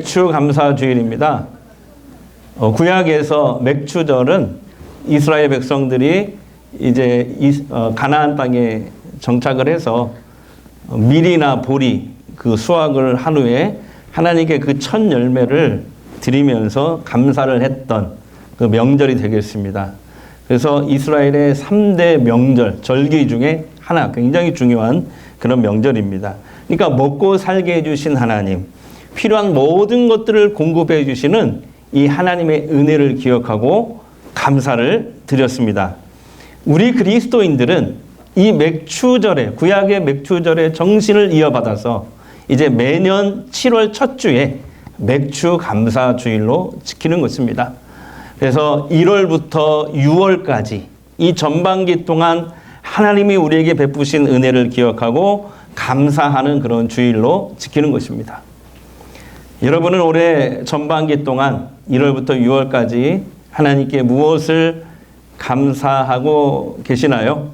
맥주 감사 주일입니다. 어, 구약에서 맥주절은 이스라엘 백성들이 이제 이, 어, 가나안 땅에 정착을 해서 어, 밀이나 보리 그 수확을 한 후에 하나님께 그 첫 열매를 드리면서 감사를 했던 그 명절이 되겠습니다. 그래서 이스라엘의 3대 명절, 절기 중에 하나 굉장히 중요한 그런 명절입니다. 그러니까 먹고 살게 해주신 하나님, 필요한 모든 것들을 공급해 주시는 이 하나님의 은혜를 기억하고 감사를 드렸습니다. 우리 그리스도인들은 이 맥추절에, 구약의 맥추절의 정신을 이어받아서 이제 매년 7월 첫 주에 맥주 감사 주일로 지키는 것입니다. 그래서 1월부터 6월까지 이 전반기 동안 하나님이 우리에게 베푸신 은혜를 기억하고 감사하는 그런 주일로 지키는 것입니다. 여러분은 올해 전반기 동안 1월부터 6월까지 하나님께 무엇을 감사하고 계시나요?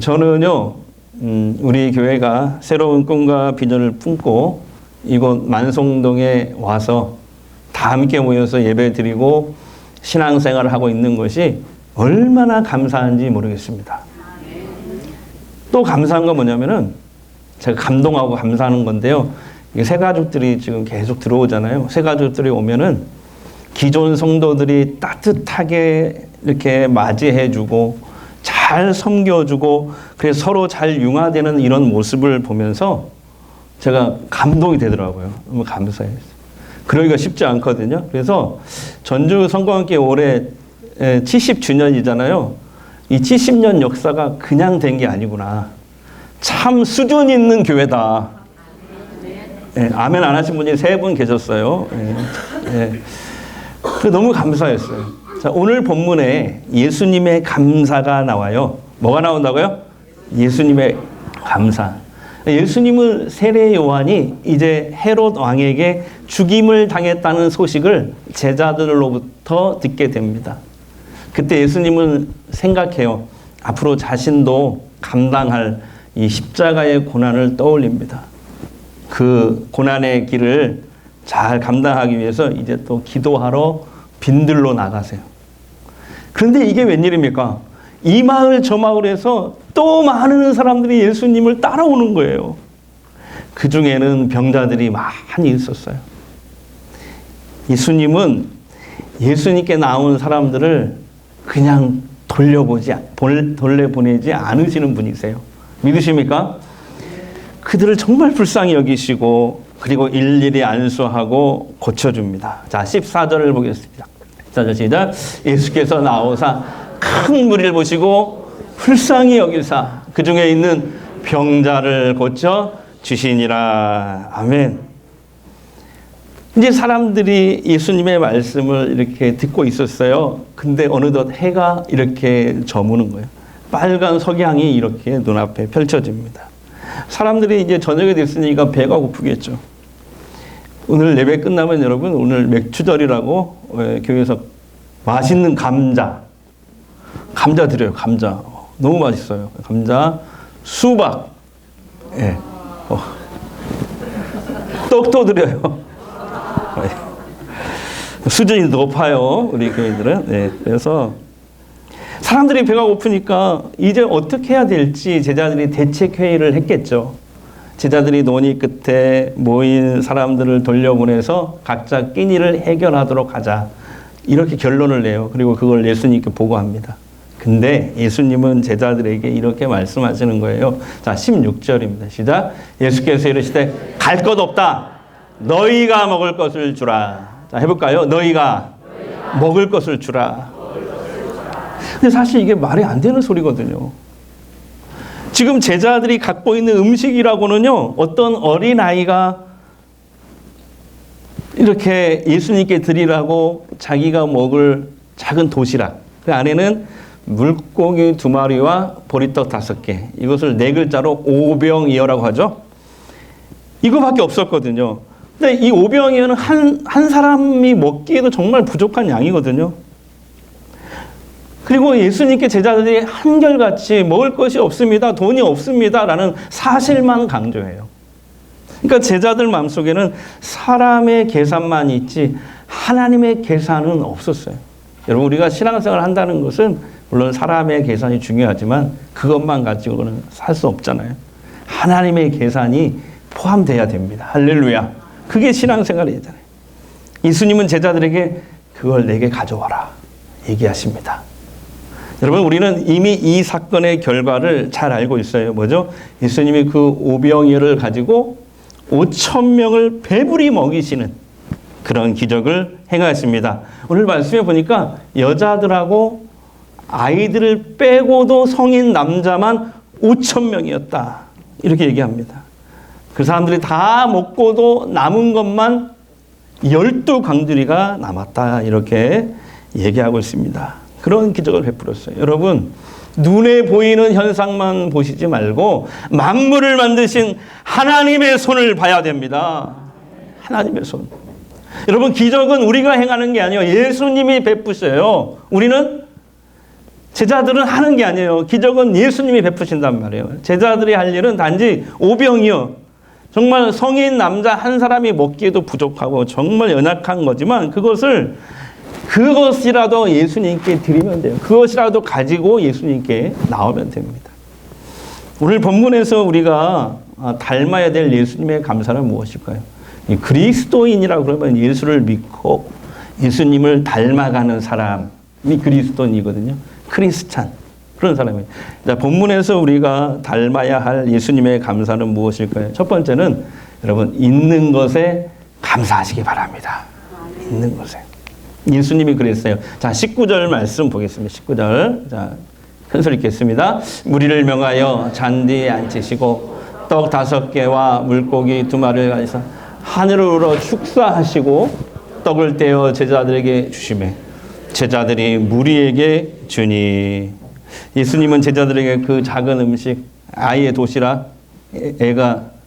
저는요, 음, 우리 교회가 새로운 꿈과 비전을 품고 이곳 만송동에 와서 다 함께 모여서 예배 드리고 신앙생활을 하고 있는 것이 얼마나 감사한지 모르겠습니다. 또 감사한 건 뭐냐면은 제가 감동하고 감사하는 건데요. 새 가족들이 지금 계속 들어오잖아요. 새 가족들이 오면은 기존 성도들이 따뜻하게 이렇게 맞이해주고 잘 섬겨주고 그래서 서로 잘 융화되는 이런 모습을 보면서 제가 감동이 되더라고요. 너무 감사해요. 그러기가 쉽지 않거든요. 그래서 전주 성공학교 올해 70주년이잖아요. 이 70년 역사가 그냥 된 게 아니구나. 참 수준 있는 교회다. 예, 아멘 안 하신 분이 세 분 계셨어요. 예, 예. 너무 감사했어요. 자, 오늘 본문에 예수님의 감사가 나와요. 뭐가 나온다고요? 예수님의 감사. 예수님은 세례 요한이 이제 헤롯 왕에게 죽임을 당했다는 소식을 제자들로부터 듣게 됩니다. 그때 예수님은 생각해요. 앞으로 자신도 감당할 이 십자가의 고난을 떠올립니다. 그 고난의 길을 잘 감당하기 위해서 이제 또 기도하러 빈들로 나가세요. 그런데 이게 웬일입니까? 이 마을 저 마을에서 또 많은 사람들이 예수님을 따라오는 거예요. 그 중에는 병자들이 많이 있었어요. 예수님은 예수님께 나온 사람들을 그냥 돌려보지, 돌려 보내지 않으시는 분이세요. 믿으십니까? 그들을 정말 불쌍히 여기시고 그리고 일일이 안수하고 고쳐줍니다. 자, 14절을 보겠습니다. 자, 시작. 예수께서 나오사 큰 무리를 보시고 불쌍히 여기사 그 중에 있는 병자를 고쳐 주시니라. 아멘. 이제 사람들이 예수님의 말씀을 이렇게 듣고 있었어요. 근데 어느덧 해가 이렇게 저무는 거예요. 빨간 석양이 이렇게 눈앞에 펼쳐집니다. 사람들이 이제 저녁이 됐으니까 배가 고프겠죠. 오늘 예배 끝나면 여러분 오늘 맥주절이라고 예, 교회에서 맛있는 감자 감자 드려요 감자 너무 맛있어요 감자 수박 예. 어. 떡도 드려요 수준이 높아요 우리 교회들은 네, 그래서 사람들이 배가 고프니까 이제 어떻게 해야 될지 제자들이 대책 회의를 했겠죠. 제자들이 논의 끝에 모인 사람들을 돌려보내서 각자 끼니를 해결하도록 하자. 이렇게 결론을 내요. 그리고 그걸 예수님께 보고합니다. 근데 예수님은 제자들에게 이렇게 말씀하시는 거예요. 자, 16절입니다. 시작. 예수께서 이르시되 갈 것 없다. 너희가 먹을 것을 주라. 자, 해볼까요? 너희가, 먹을 것을 주라. 근데 사실 이게 말이 안 되는 소리거든요. 지금 제자들이 갖고 있는 음식이라고는요, 어떤 어린아이가 이렇게 예수님께 드리라고 자기가 먹을 작은 도시락. 그 안에는 물고기 두 마리와 보리떡 다섯 개. 이것을 네 글자로 오병이어라고 하죠. 이거밖에 없었거든요. 근데 이 오병이어는 한, 한 사람이 먹기에도 정말 부족한 양이거든요. 그리고 예수님께 제자들이 한결같이 먹을 것이 없습니다. 돈이 없습니다. 라는 사실만 강조해요. 그러니까 제자들 마음속에는 사람의 계산만 있지 하나님의 계산은 없었어요. 여러분 우리가 신앙생활 한다는 것은 물론 사람의 계산이 중요하지만 그것만 가지고는 살 수 없잖아요. 하나님의 계산이 포함돼야 됩니다. 할렐루야. 그게 신앙생활이잖아요. 예수님은 제자들에게 그걸 내게 가져와라 얘기하십니다. 여러분 우리는 이미 이 사건의 결과를 잘 알고 있어요. 뭐죠? 예수님이 그 오병이어를 가지고 5천 명을 배불리 먹이시는 그런 기적을 행하였습니다. 오늘 말씀에 보니까 여자들하고 아이들을 빼고도 성인 남자만 5천 명이었다. 이렇게 얘기합니다. 그 사람들이 다 먹고도 남은 것만 열두 강들이가 남았다. 이렇게 얘기하고 있습니다. 그런 기적을 베풀었어요. 여러분, 눈에 보이는 현상만 보시지 말고 만물을 만드신 하나님의 손을 봐야 됩니다. 하나님의 손. 여러분, 기적은 우리가 행하는 게 아니에요. 예수님이 베푸셔요. 우리는 제자들은 하는 게 아니에요. 기적은 예수님이 베푸신단 말이에요. 제자들이 할 일은 단지 오병이요. 정말 성인 남자 한 사람이 먹기에도 부족하고 정말 연약한 거지만 그것을 그것이라도 예수님께 드리면 돼요. 그것이라도 가지고 예수님께 나오면 됩니다. 오늘 본문에서 우리가 닮아야 될 예수님의 감사는 무엇일까요? 그리스도인이라고 그러면 예수를 믿고 예수님을 닮아가는 사람이 그리스도인이거든요. 크리스찬. 그런 사람이에요. 자, 본문에서 우리가 닮아야 할 예수님의 감사는 무엇일까요? 첫 번째는 여러분, 있는 것에 감사하시기 바랍니다. 있는 것에. 예수님이 그랬어요. 자, 19절 말씀 보겠습니다. 19절. 자, 큰 소리 읽겠습니다. 무리를 명하여 잔디에 앉히시고 떡 다섯 개와 물고기 두 마리를 가져서 하늘으로 축사하시고 떡을 떼어 제자들에게 주시매 제자들이 무리에게 주니 예수님은 제자들에게 그 작은 음식 아이의 도시락 애가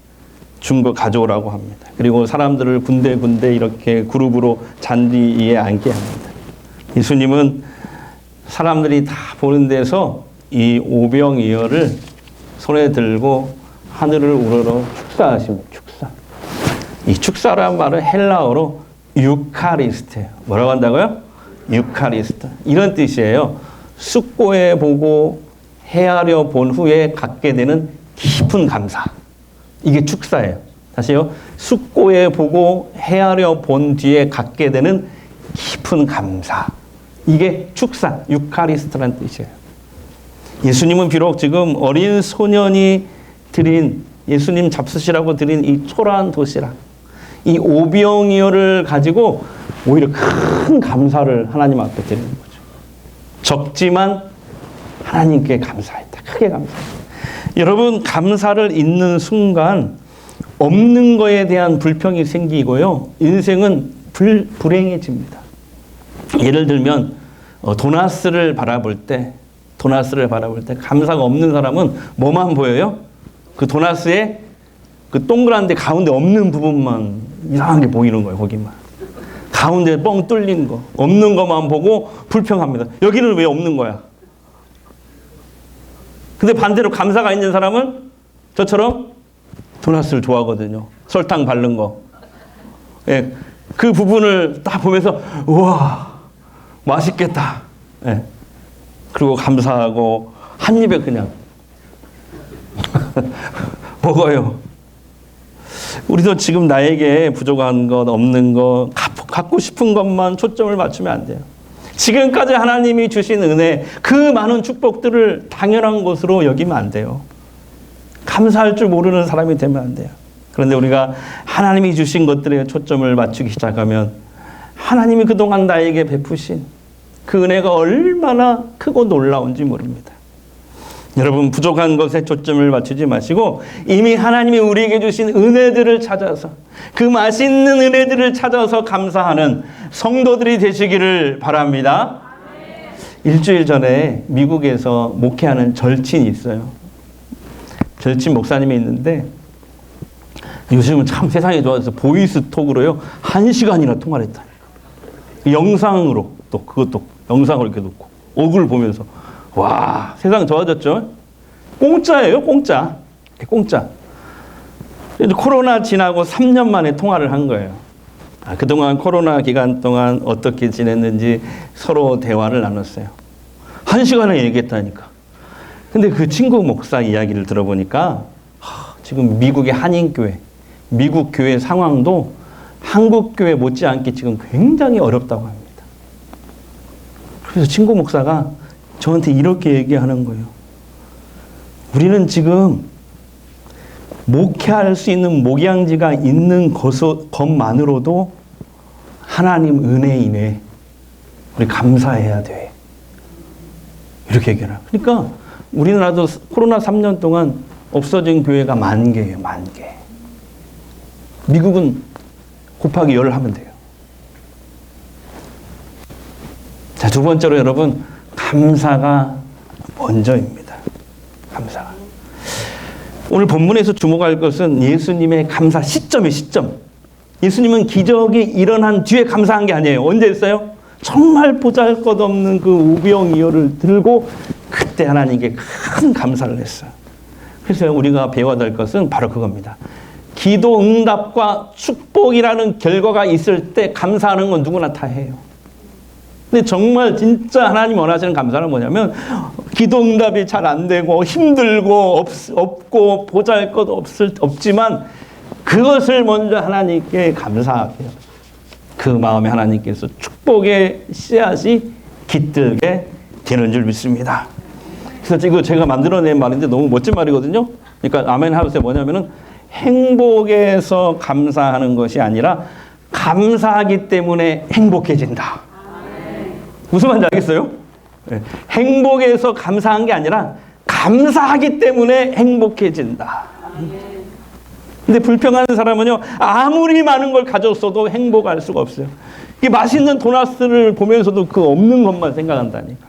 준거 가져오라고 합니다. 그리고 사람들을 군데군데 이렇게 그룹으로 잔디 위에 앉게 합니다. 예수님은 사람들이 다 보는 데서 이 오병이어를 손에 들고 하늘을 우러러 축사하십니다. 축사. 이 축사란 말은 헬라어로 유카리스트예요. 뭐라고 한다고요? 유카리스트. 이런 뜻이에요. 숙고해 보고 헤아려 본 후에 갖게 되는 깊은 감사. 이게 축사예요. 다시요. 숙고해 보고 헤아려 본 뒤에 갖게 되는 깊은 감사. 이게 축사, 유카리스트란 뜻이에요. 예수님은 비록 지금 어린 소년이 드린 예수님 잡수시라고 드린 이 초라한 도시락, 이 오병이어를 가지고 오히려 큰 감사를 하나님 앞에 드리는 거죠. 적지만 하나님께 감사했다. 크게 감사했다. 여러분, 감사를 잊는 순간 없는 거에 대한 불평이 생기고요. 인생은 불, 불행해집니다. 예를 들면, 어, 도나스를 바라볼 때, 도나스를 바라볼 때 감사가 없는 사람은 뭐만 보여요? 그 도나스의 그 동그란데 가운데 없는 부분만 이상하게 보이는 거예요, 거기만. 가운데 뻥 뚫린 거, 없는 것만 보고 불평합니다. 여기는 왜 없는 거야? 근데 반대로 감사가 있는 사람은 저처럼 도나스를 좋아하거든요. 설탕 바른 거. 예, 그 부분을 딱 보면서, 우와, 맛있겠다. 예. 그리고 감사하고, 한 입에 그냥 먹어요. 우리도 지금 나에게 부족한 것, 없는 것, 갖고 싶은 것만 초점을 맞추면 안 돼요. 지금까지 하나님이 주신 은혜, 그 많은 축복들을 당연한 것으로 여기면 안 돼요. 감사할 줄 모르는 사람이 되면 안 돼요. 그런데 우리가 하나님이 주신 것들에 초점을 맞추기 시작하면 하나님이 그동안 나에게 베푸신 그 은혜가 얼마나 크고 놀라운지 모릅니다. 여러분 부족한 것에 초점을 맞추지 마시고 이미 하나님이 우리에게 주신 은혜들을 찾아서 그 맛있는 은혜들을 찾아서 감사하는 성도들이 되시기를 바랍니다. 일주일 전에 미국에서 목회하는 절친이 있어요. 절친 목사님이 있는데 요즘은 참 세상이 좋아져서 보이스톡으로요 한 시간이나 통화를 했다. 영상으로 또 그것도 영상으로 이렇게 놓고 얼굴 보면서 와, 세상 좋아졌죠? 공짜예요, 공짜. 공짜. 코로나 지나고 3년 만에 통화를 한 거예요. 아, 그동안 코로나 기간 동안 어떻게 지냈는지 서로 대화를 나눴어요. 한 시간을 얘기했다니까. 근데 그 친구 목사 이야기를 들어보니까 하, 지금 미국의 한인교회, 미국 교회 상황도 한국 교회 못지않게 지금 굉장히 어렵다고 합니다. 그래서 친구 목사가 저한테 이렇게 얘기하는 거예요. 우리는 지금 목회할 수 있는 목양지가 있는 것만으로도 하나님 은혜이네. 우리 감사해야 돼. 이렇게 얘기하라. 그러니까 우리나라도 코로나 3년 동안 없어진 교회가 만 개예요, 만 개. 미국은 곱하기 열을 하면 돼요. 자, 두 번째로 여러분, 감사가 먼저입니다. 감사가. 오늘 본문에서 주목할 것은 예수님의 감사 시점의 시점. 예수님은 기적이 일어난 뒤에 감사한 게 아니에요. 언제 했어요? 정말 보잘 것 없는 그 우병이어를 들고 그때 하나님께 큰 감사를 했어요. 그래서 우리가 배워야 될 것은 바로 그겁니다. 기도 응답과 축복이라는 결과가 있을 때 감사하는 건 누구나 다 해요. 근데 정말 진짜 하나님 원하시는 감사는 뭐냐면 기도 응답이 잘 안 되고 힘들고 없, 없고 보잘 것 없을, 없지만 그것을 먼저 하나님께 감사하게 해요. 그 마음에 하나님께서 축복의 씨앗이 깃들게 되는 줄 믿습니다. 그래서 이거 제가 만들어낸 말인데 너무 멋진 말이거든요. 그러니까 아멘 하우스에 뭐냐면은 행복에서 감사하는 것이 아니라 감사하기 때문에 행복해진다. 무슨 말인지 알겠어요? 네. 행복에서 감사한 게 아니라 감사하기 때문에 행복해진다. 근데 불평하는 사람은요, 아무리 많은 걸 가졌어도 행복할 수가 없어요. 이 맛있는 도나스를 보면서도 그 없는 것만 생각한다니까.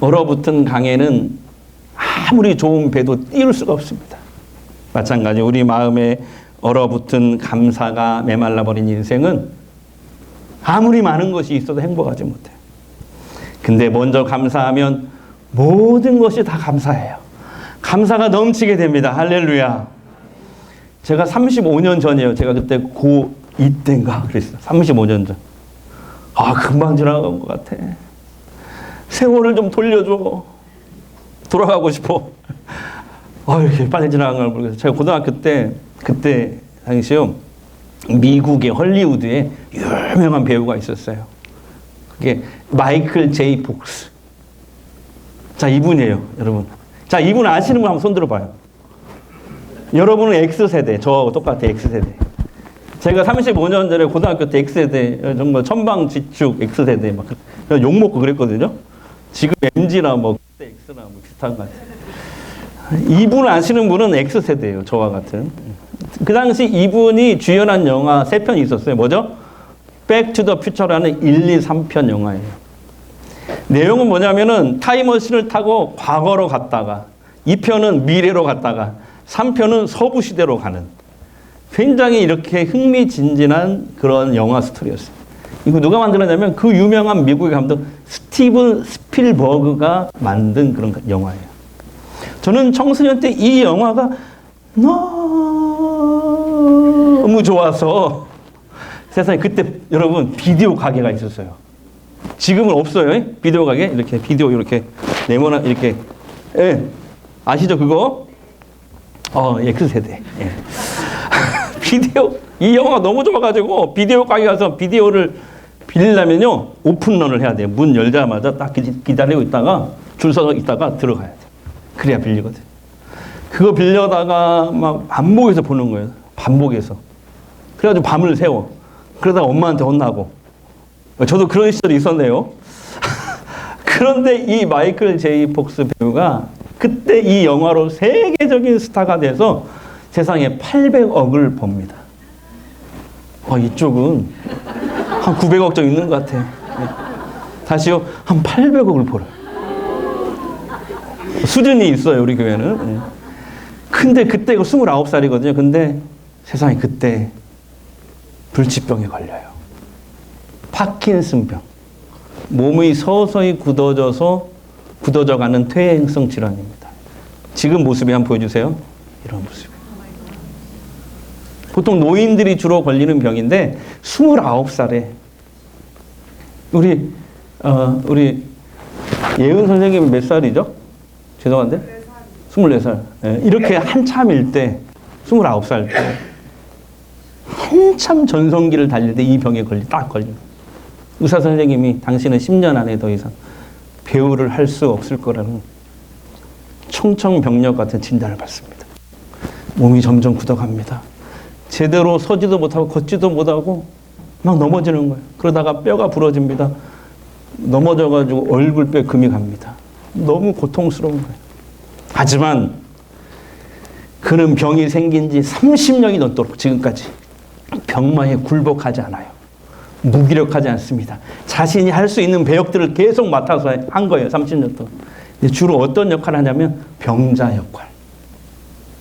얼어붙은 강에는 아무리 좋은 배도 띄울 수가 없습니다. 마찬가지 우리 마음에 얼어붙은 감사가 메말라버린 인생은 아무리 많은 것이 있어도 행복하지 못해요. 근데 먼저 감사하면 모든 것이 다 감사해요. 감사가 넘치게 됩니다. 할렐루야. 제가 35년 전이에요. 제가 그때 고2 때인가 그랬어요. 35년 전. 아, 금방 지나간 것 같아. 세월을 좀 돌려줘. 돌아가고 싶어. 아, 이렇게 빨리 지나간 걸 모르겠어요. 제가 고등학교 때, 그때 당시요. 미국의 헐리우드에 유명한 배우가 있었어요. 그게 마이클 제이 폭스. 자, 이분이에요, 여러분. 자, 이분 아시는 분 한번 손 들어봐요. 여러분은 X세대, 저하고 똑같아, X세대. 제가 35년 전에 고등학교 때 X세대, 정말 천방 지축 X세대 막 욕먹고 그랬거든요. 지금 MG나 뭐 그때 X나 뭐 비슷한 것 같아요. 이분 아시는 분은 X세대예요, 저와 같은. 그 당시 이분이 주연한 영화 세 편이 있었어요. 뭐죠? 백투더 퓨처라는 1, 2, 3편 영화예요. 내용은 뭐냐면은 타임머신을 타고 과거로 갔다가 2편은 미래로 갔다가 3편은 서부 시대로 가는 굉장히 이렇게 흥미진진한 그런 영화 스토리였어요. 이거 누가 만들었냐면 그 유명한 미국의 감독 스티븐 스필버그가 만든 그런 영화예요. 저는 청소년 때 이 영화가 너무 좋아서 세상에 그때 여러분 비디오 가게가 있었어요. 지금은 없어요. 비디오 가게 이렇게 비디오 이렇게 네모나 이렇게 예 아시죠 그거? 어, 예, 그 세대. 예. 비디오 이 영화가 너무 좋아가지고 비디오 가게 가서 비디오를 빌리려면요 오픈런을 해야 돼요. 문 열자마자 딱 기다리고 있다가 줄 서서 있다가 들어가야 돼. 그래야 빌리거든. 그거 빌려다가 막 반복해서 보는 거예요. 반복해서. 그래가지고 밤을 새워. 그러다가 엄마한테 혼나고. 저도 그런 시절이 있었네요. 그런데 이 마이클 제이 폭스 배우가 그때 이 영화로 세계적인 스타가 돼서 세상에 800억을 법니다. 어, 이쪽은 한 900억 정도 있는 것 같아. 다시요, 한 800억을 벌어요. 수준이 있어요, 우리 교회는. 근데 그때 29살이거든요. 근데 세상에 그때 불치병에 걸려요. 파킨슨병. 몸이 서서히 굳어져서 굳어져 가는 퇴행성 질환입니다. 지금 모습이 한번 보여주세요. 이런 모습. 보통 노인들이 주로 걸리는 병인데 29살에 우리 어 우리 예은 선생님 몇 살이죠? 죄송한데 24살. 예, 이렇게 한참일 때 29살 때 한참 전성기를 달릴 때 이 병에 걸리 딱 거예요. 의사 선생님이 당신은 10년 안에 더 이상 배우를 할 수 없을 거라는 청청병력 같은 진단을 받습니다. 몸이 점점 굳어갑니다. 제대로 서지도 못하고 걷지도 못하고 막 넘어지는 거예요. 그러다가 뼈가 부러집니다. 넘어져가지고 얼굴뼈 금이 갑니다. 너무 고통스러운 거예요. 하지만 그는 병이 생긴 지 30년이 넘도록 지금까지 병마에 굴복하지 않아요. 무기력하지 않습니다. 자신이 할 수 있는 배역들을 계속 맡아서 한 거예요. 30년 동안. 주로 어떤 역할을 하냐면 병자 역할.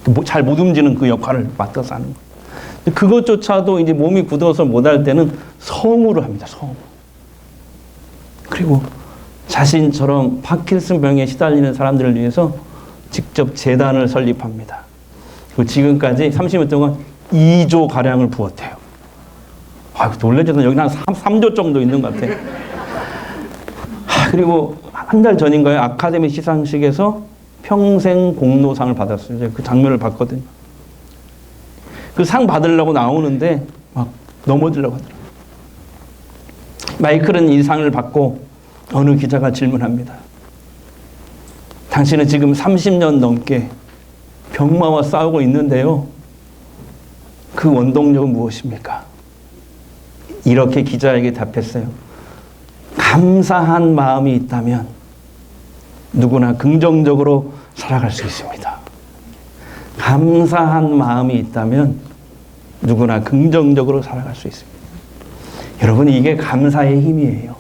뭐잘못 움직이는 그 역할을 맡아서 하는 거예요. 그것조차도 이제 몸이 굳어서 못할 때는 성우를 합니다. 성우. 그리고 자신처럼 파킨슨 병에 시달리는 사람들을 위해서 직접 재단을 설립합니다. 지금까지 30년 동안 2조 가량을 부었대요. 아, 놀래져서 여기 한 3, 조 정도 있는 것 같아. 하, 그리고 한 달 전인가요? 아카데미 시상식에서 평생 공로상을 받았어요. 제가 그 장면을 봤거든요. 그 상 받으려고 나오는데 막 넘어지려고 하더라고요. 마이클은 이 상을 받고 어느 기자가 질문합니다. 당신은 지금 30년 넘게 병마와 싸우고 있는데요. 그 원동력은 무엇입니까? 이렇게 기자에게 답했어요. 감사한 마음이 있다면 누구나 긍정적으로 살아갈 수 있습니다. 감사한 마음이 있다면 누구나 긍정적으로 살아갈 수 있습니다. 여러분, 이게 감사의 힘이에요.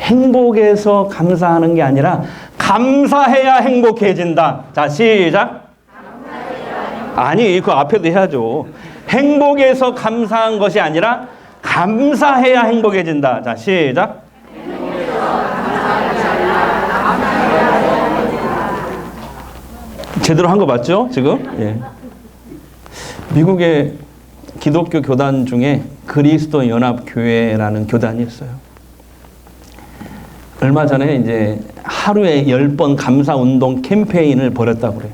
행복에서 감사하는 게 아니라 감사해야 행복해진다. 자, 시작. 아니, 그 앞에도 해야죠. 행복에서 감사한 것이 아니라 감사해야 행복해진다. 자, 시작. 제대로 한 거 맞죠? 지금? 예. 미국의 기독교 교단 중에 그리스도 연합 교회라는 교단이 있어요. 얼마 전에 이제 하루에 10번 감사 운동 캠페인을 벌였다고 그래요.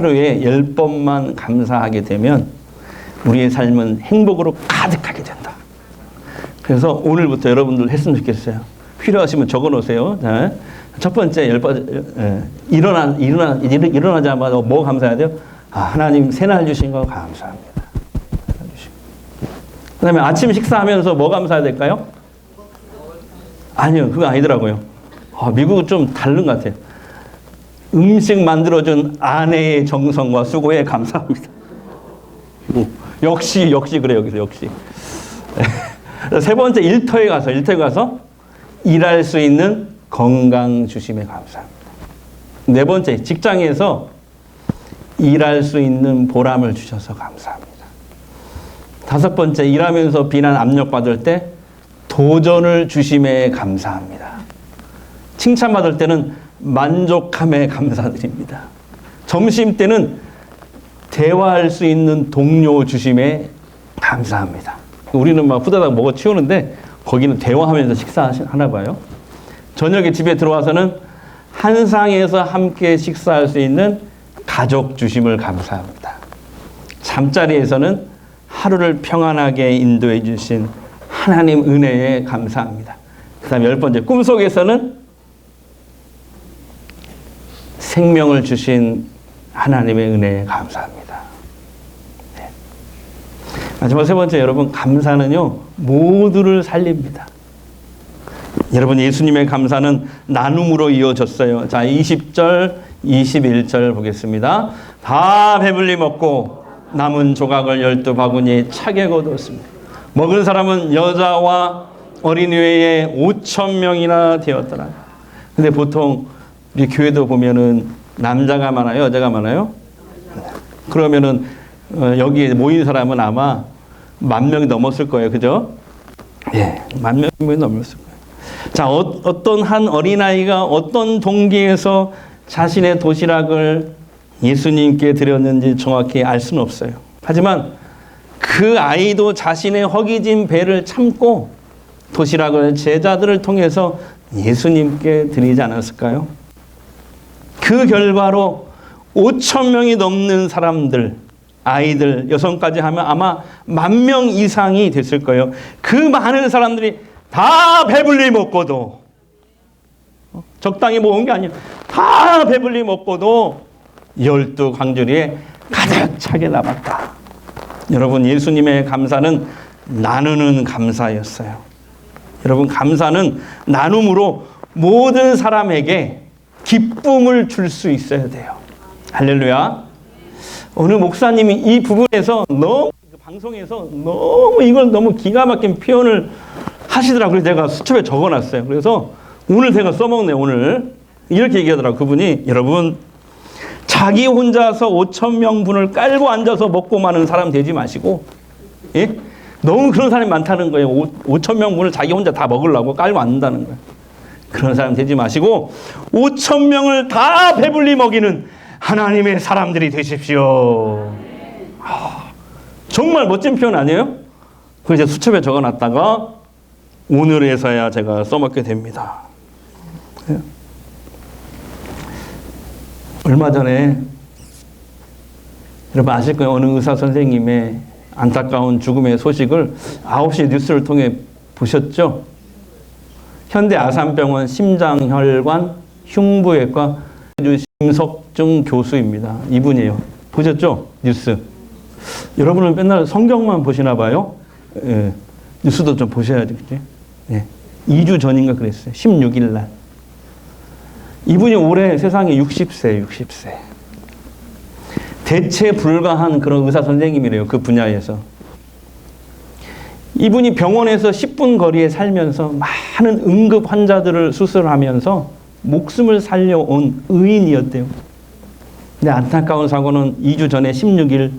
하루에 10번만 감사하게 되면 우리의 삶은 행복으로 가득하게 된다. 그래서 오늘부터 여러분들 했으면 좋겠어요. 필요하시면 적어 놓으세요. 자, 첫 번째 열 번, 예, 일어나, 일어나, 일- 일어나자마자 뭐 감사해야 돼요? 아, 하나님 새날 주신 거 감사합니다. 그 다음에 아침 식사하면서 뭐 감사해야 될까요? 아니요, 그거 아니더라고요. 아, 미국은 좀 다른 것 같아요. 음식 만들어준 아내의 정성과 수고에 감사합니다. 오, 역시, 역시 그래, 여기서 역시. 세 번째, 일터에 가서, 일터에 가서 일할 수 있는 건강 주심에 감사합니다. 네 번째, 직장에서 일할 수 있는 보람을 주셔서 감사합니다. 다섯 번째, 일하면서 비난 압력 받을 때 도전을 주심에 감사합니다. 칭찬 받을 때는 만족함에 감사드립니다. 점심 때는 대화할 수 있는 동료 주심에 감사합니다. 우리는 막 후다닥 먹어 치우는데 거기는 대화하면서 식사하나 봐요. 저녁에 집에 들어와서는 한 상에서 함께 식사할 수 있는 가족 주심을 감사합니다. 잠자리에서는 하루를 평안하게 인도해 주신 하나님 은혜에 감사합니다. 그 다음 열 번째, 꿈속에서는 생명을 주신 하나님의 은혜에 감사합니다. 네. 마지막 세 번째, 여러분, 감사는요, 모두를 살립니다. 여러분, 예수님의 감사는 나눔으로 이어졌어요. 자, 20절, 21절 보겠습니다. 다 배불리 먹고 남은 조각을 열두 바구니에 차게 거두었습니다. 먹은 사람은 여자와 어린 외에 5천 명이나 되었더라. 근데 보통 우리 교회도 보면은 남자가 많아요, 여자가 많아요. 그러면은 어, 여기에 모인 사람은 아마 만 명이 넘었을 거예요, 그죠? 예, 만 명이 넘었을 거예요. 자, 어, 어떤 한 어린아이가 어떤 동기에서 자신의 도시락을 예수님께 드렸는지 정확히 알 수는 없어요. 하지만 그 아이도 자신의 허기진 배를 참고 도시락을 제자들을 통해서 예수님께 드리지 않았을까요? 그 결과로 5천 명이 넘는 사람들, 아이들, 여성까지 하면 아마 만 명 이상이 됐을 거예요. 그 많은 사람들이 다 배불리 먹고도 어? 적당히 먹은 게 아니에요. 다 배불리 먹고도 열두 광주리에 가득 차게 남았다. 여러분 예수님의 감사는 나누는 감사였어요. 여러분 감사는 나눔으로 모든 사람에게 기쁨을 줄 수 있어야 돼요. 할렐루야. 오늘 목사님이 이 부분에서 너무 그 방송에서 너무 이걸 너무 기가 막힌 표현을 하시더라고요. 내가 수첩에 적어놨어요. 그래서 오늘 제가 써먹네 오늘 이렇게 얘기하더라고 그분이 여러분 자기 혼자서 5천 명분을 깔고 앉아서 먹고 마는 사람 되지 마시고 예? 너무 그런 사람이 많다는 거예요. 5천 명분을 자기 혼자 다 먹으려고 깔고 앉는다는 거예요. 그런 사람 되지 마시고 5천 명을 다 배불리 먹이는 하나님의 사람들이 되십시오. 아, 정말 멋진 표현 아니에요? 그 이제 수첩에 적어놨다가 오늘에서야 제가 써먹게 됩니다. 예. 얼마 전에 여러분 아실 거예요. 어느 의사 선생님의 안타까운 죽음의 소식을 9시 뉴스를 통해 보셨죠? 현대 아산병원 심장혈관 흉부외과 김석중 교수입니다. 이분이에요. 보셨죠? 뉴스. 여러분은 맨날 성경만 보시나 봐요. 예. 뉴스도 좀 보셔야지, 그지? 예. 2주 전인가 그랬어요. 16일 날. 이분이 올해 세상에 60세, 60세. 대체 불가한 그런 의사 선생님이래요. 그 분야에서. 이분이 병원에서 10분 거리에 살면서 많은 응급 환자들을 수술하면서 목숨을 살려온 의인이었대요. 근데 안타까운 사고는 2주 전에 16일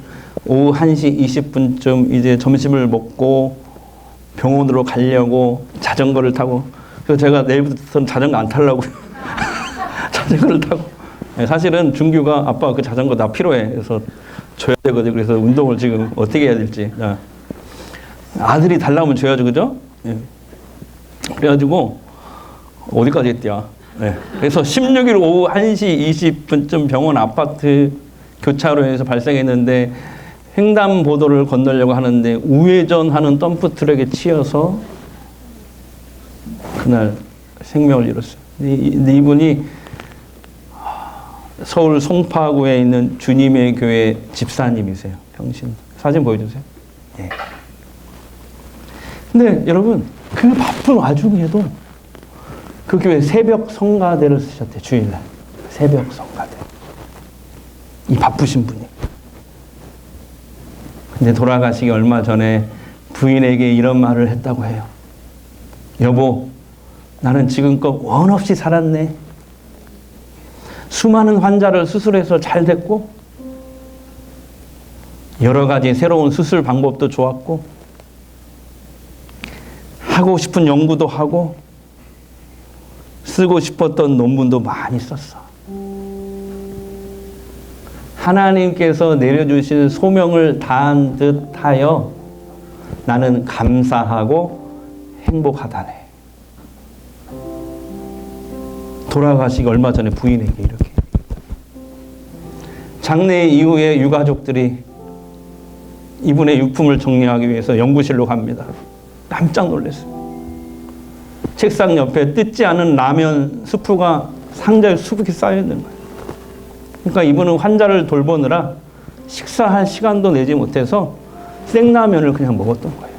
오후 1시 20분쯤 이제 점심을 먹고 병원으로 가려고 자전거를 타고 그래서 제가 내일부터는 자전거 안 타려고요. 자전거를 타고 네, 사실은 준규가 아빠 그 자전거 나 필요해 그래서 줘야 되거든 그래서 운동을 지금 어떻게 해야 될지 야. 아들이 달라면 줘야죠 그죠? 네. 그래가지고 어디까지 했대야 네. 그래서 16일 오후 1시 20분쯤 병원 아파트 교차로에서 발생했는데 횡단보도를 건너려고 하는데 우회전하는 덤프 트럭에 치여서 그날 생명을 잃었어요. 근데 이분이 서울 송파구에 있는 주님의 교회 집사님이세요. 평신. 사진 보여주세요. 예. 근데 여러분, 그 바쁜 와중에도 그 교회 새벽 성가대를 쓰셨대, 주일날. 새벽 성가대. 이 바쁘신 분이. 근데 돌아가시기 얼마 전에 부인에게 이런 말을 했다고 해요. 여보, 나는 지금껏 원 없이 살았네. 수많은 환자를 수술해서 잘 됐고, 여러 가지 새로운 수술 방법도 좋았고, 하고 싶은 연구도 하고, 쓰고 싶었던 논문도 많이 썼어. 하나님께서 내려주신 소명을 다한 듯 하여 나는 감사하고 행복하다네. 돌아가시기 얼마 전에 부인에게 이렇게. 장례 이후에 유가족들이 이분의 유품을 정리하기 위해서 연구실로 갑니다. 깜짝 놀랐어요. 책상 옆에 뜯지 않은 라면 스프가 상자에 수북히 쌓여 있는 거예요. 그러니까 이분은 환자를 돌보느라 식사할 시간도 내지 못해서 생라면을 그냥 먹었던 거예요.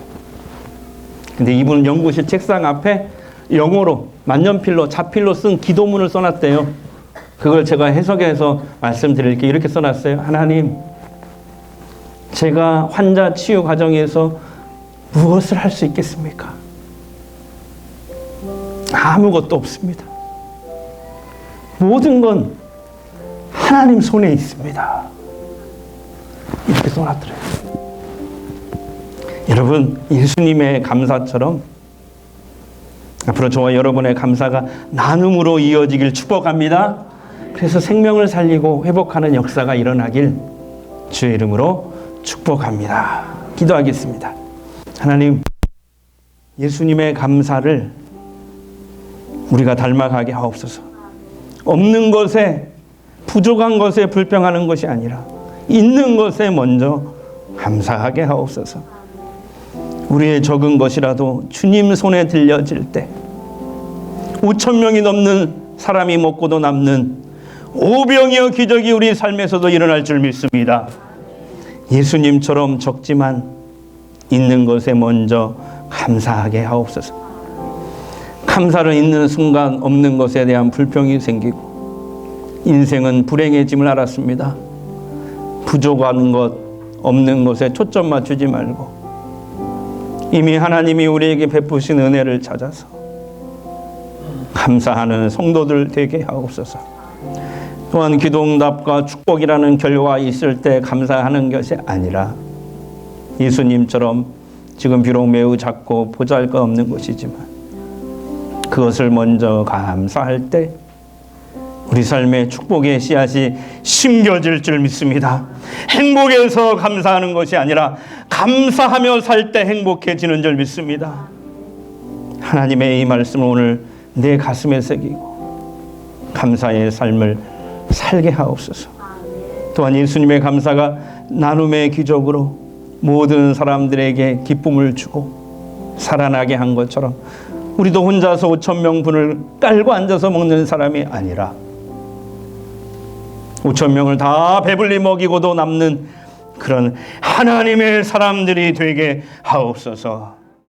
근데 이분은 연구실 책상 앞에 영어로 만년필로 자필로 쓴 기도문을 써놨대요. 그걸 제가 해석해서 말씀드릴게요. 이렇게 써놨어요. 하나님, 제가 환자 치유 과정에서 무엇을 할 수 있겠습니까? 아무것도 없습니다. 모든 건 하나님 손에 있습니다. 이렇게 써놨더래요. 여러분, 예수님의 감사처럼 앞으로 저와 여러분의 감사가 나눔으로 이어지길 축복합니다. 그래서 생명을 살리고 회복하는 역사가 일어나길 주의 이름으로 축복합니다. 기도하겠습니다. 하나님, 예수님의 감사를 우리가 닮아가게 하옵소서. 없는 것에, 부족한 것에 불평하는 것이 아니라, 있는 것에 먼저 감사하게 하옵소서. 우리의 적은 것이라도 주님 손에 들려질 때, 5천 명이 넘는 사람이 먹고도 남는 오병이어 기적이 우리 삶에서도 일어날 줄 믿습니다. 예수님처럼 적지만 있는 것에 먼저 감사하게 하옵소서. 감사를 있는 순간 없는 것에 대한 불평이 생기고 인생은 불행의 짐을 알았습니다. 부족한 것, 없는 것에 초점 맞추지 말고 이미 하나님이 우리에게 베푸신 은혜를 찾아서 감사하는 성도들 되게 하옵소서. 또한 기도 응답과 축복이라는 결과가 있을 때 감사하는 것이 아니라 예수님처럼 지금 비록 매우 작고 보잘것없는 것이지만 그것을 먼저 감사할 때 우리 삶의 축복의 씨앗이 심겨질 줄 믿습니다. 행복해서 감사하는 것이 아니라 감사하며 살 때 행복해지는 줄 믿습니다. 하나님의 이 말씀을 오늘 내 가슴에 새기고 감사의 삶을 살게 하옵소서. 또한 예수님의 감사가 나눔의 기적으로 모든 사람들에게 기쁨을 주고 살아나게 한 것처럼 우리도 혼자서 5천 명분을 깔고 앉아서 먹는 사람이 아니라 5천 명을 다 배불리 먹이고도 남는 그런 하나님의 사람들이 되게 하옵소서.